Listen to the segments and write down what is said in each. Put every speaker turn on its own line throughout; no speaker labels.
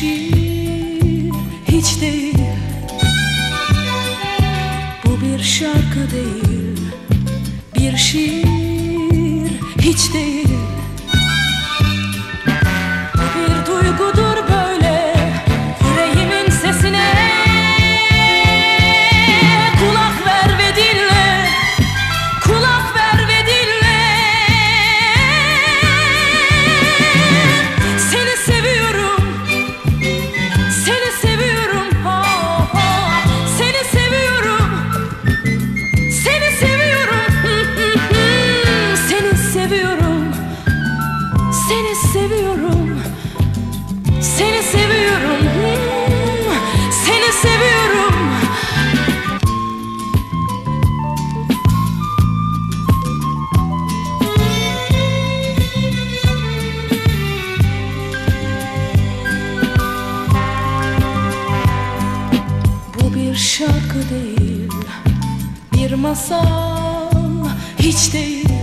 kişi hiç değil. Bu bir şarkı değil Bir şiir hiç değil. Seni seviyorum. Seni seviyorum. Seni seviyorum. Bu bir şarkı değil Bir masal. Hiç değil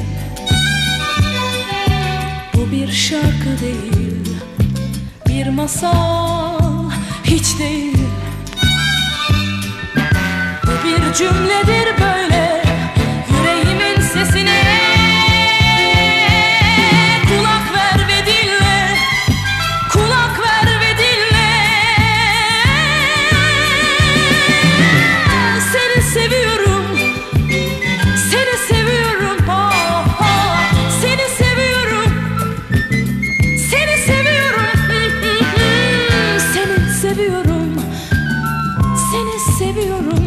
Bir şarkı değil Bir masal hiç değil. Bu bir cümledir böyle seviyorum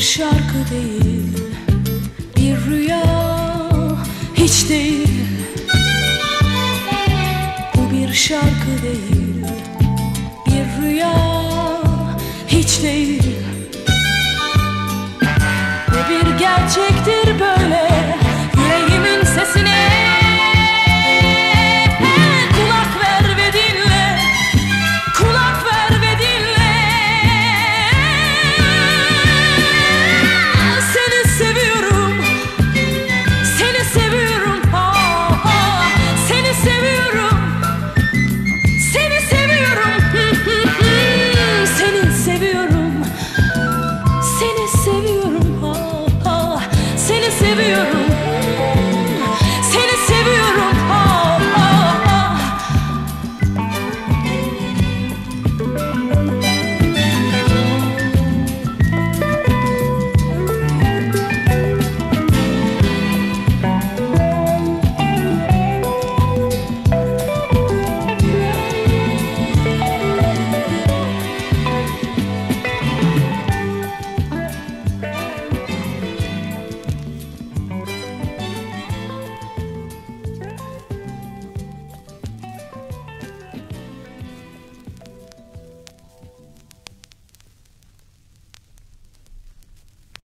şarkı değil, bir rüya hiç değil. Bu bir şarkı değil, bir rüya hiç değil. Bu bir gerçektir